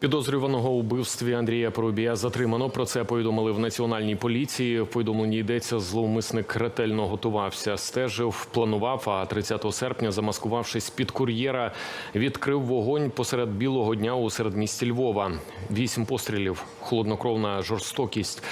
Підозрюваного у вбивстві Андрія Порубія затримано. Про це повідомили в національній поліції. В повідомленні йдеться, зловмисник ретельно готувався, стежив, планував. А 30 серпня, замаскувавшись під кур'єра, відкрив вогонь посеред білого дня у середмісті Львова. Вісім пострілів, холоднокровна жорстокість.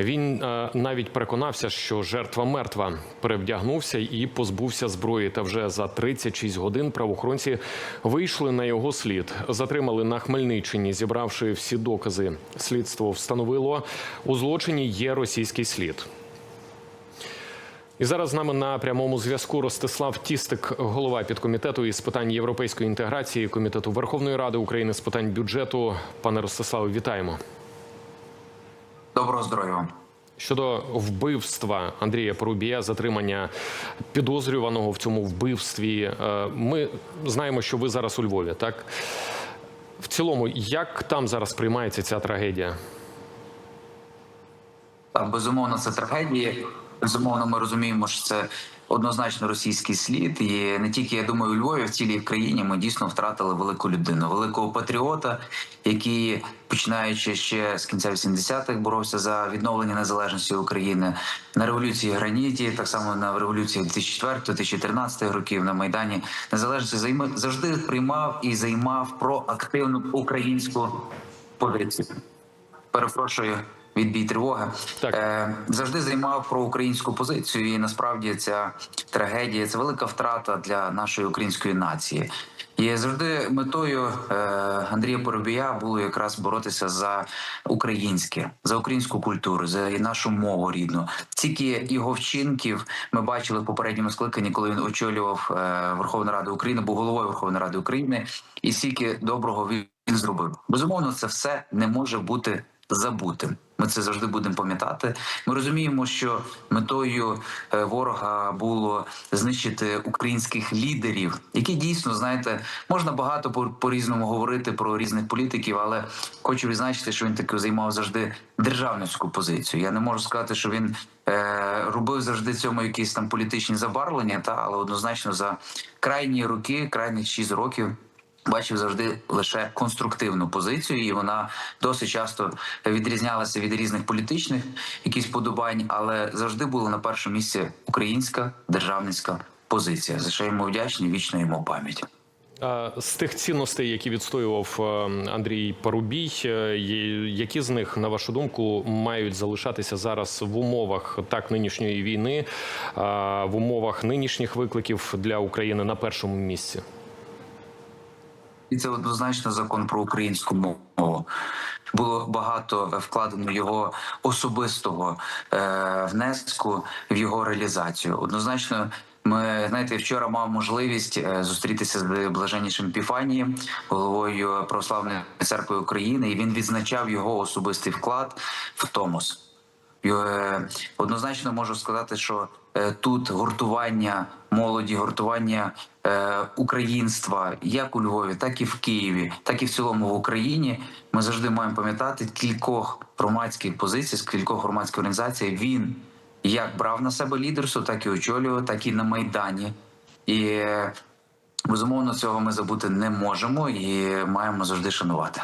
Він е, навіть переконався, що жертва мертва. Перевдягнувся і позбувся зброї. Та вже за 36 годин правоохоронці вийшли на його слід. Затримали на Хмельниччині, зібравши всі докази. Слідство встановило у злочині є російський слід. І зараз з нами на прямому зв'язку Ростислав Тістик, голова підкомітету із питань європейської інтеграції комітету Верховної Ради України з питань бюджету. Пане Ростиславе, вітаємо. Доброго здоров'я вам. Щодо вбивства Андрія Порубія, затримання підозрюваного в цьому вбивстві, е, ми знаємо, що ви зараз у Львові. Так в цілому, як там зараз приймається ця трагедія? Безумовно, це трагедія. Безумовно, ми розуміємо, що це однозначно російський слід. І не тільки я думаю, у Львові, в цілій країні ми дійсно втратили велику людину, великого патріота, який починаючи ще з кінця 80-х боровся за відновлення незалежності України на революції граніті, так само на революції 2004-2013 років на майдані незалежності займи завжди приймав і займав проактивну українську позицію. Перепрошую. Відбій тривоги Так. Е, завжди займав проукраїнську позицію, і насправді ця трагедія це велика втрата для нашої української нації. І завжди метою е, Андрія Поробія було якраз боротися за українське, за українську культуру, за нашу мову рідну. Тільки його вчинків ми бачили в попередньому скликанні, коли він очолював е, Верховну Раду України, був головою Верховної Ради України, і стільки доброго він він зробив. Безумовно, це все не може бути забутим. Ми це завжди будемо пам'ятати. Ми розуміємо, що метою е, ворога було знищити українських лідерів, які дійсно знаєте, можна багато по, різному говорити про різних політиків, але хочу відзначити, що він таки займав завжди державницьку позицію. Я не можу сказати, що він е, робив завжди цьому якісь там політичні забарвлення, та але однозначно за крайні роки, крайніх 6 років. Бачив завжди лише конструктивну позицію, і вона досить часто відрізнялася від різних політичних якісь подобань, але завжди була на першому місці українська державницька позиція. За що йому вдячні, вічна йому пам'ять. З тих цінностей, які відстоював е, Андрій Парубій, е, які з них, на вашу думку, мають залишатися зараз в умовах так нинішньої війни, в умовах нинішніх викликів для України на першому місці? І це однозначно закон про українську мову. Було багато вкладено його особистого е, внеску в його реалізацію. Однозначно, ми знаєте, вчора мав можливість е, зустрітися з блаженнішим Піфанієм, головою православної церкви України, і він відзначав його особистий вклад в Томос. Е, Однозначно можу сказати, що е, тут гуртування молоді, гуртування е, українства як у Львові, так і в Києві, так і в цілому в Україні. Ми завжди маємо пам'ятати кількох громадських позицій, з кількох громадських організацій. Він як брав на себе лідерство, так і очолював, так і на майдані. І безумовно цього ми забути не можемо і маємо завжди шанувати.